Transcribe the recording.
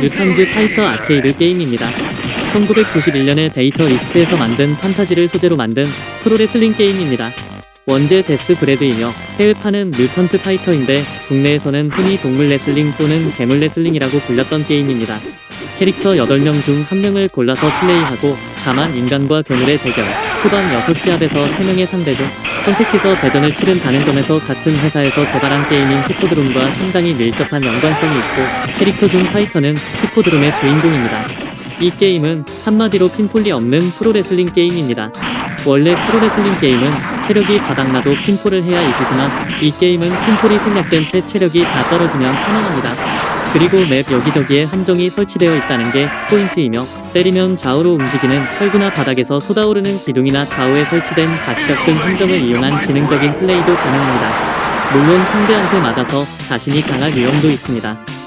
르탄즈 파이터 아케이드 게임입니다. 1991년에 데이터 이스트에서 만든 판타지를 소재로 만든 프로레슬링 게임입니다. 원제 데스 브레드이며 해외판은 뮤턴트 파이터인데 국내에서는 흔히 동물 레슬링 또는 괴물 레슬링이라고 불렸던 게임입니다. 캐릭터 8명 중 1명을 골라서 플레이하고 다만 인간과 괴물의 대결, 초반 6시합에서 3명의 상대죠. 선택해서 대전을 치른다는 점에서 같은 회사에서 개발한 게임인 히포드롬과 상당히 밀접한 연관성이 있고 캐릭터 중 파이터는 히포드롬의 주인공입니다. 이 게임은 한마디로 핀폴이 없는 프로레슬링 게임입니다. 원래 프로레슬링 게임은 체력이 바닥나도 핀폴을 해야 이기지만 이 게임은 핀폴이 생략된 채 체력이 다 떨어지면 사망합니다. 그리고 맵 여기저기에 함정이 설치되어 있다는 게 포인트이며 때리면 좌우로 움직이는 철구나 바닥에서 쏟아오르는 기둥이나 좌우에 설치된 가시벽 등 함정을 이용한 지능적인 플레이도 가능합니다. 물론 상대한테 맞아서 자신이 강할 위험도 있습니다.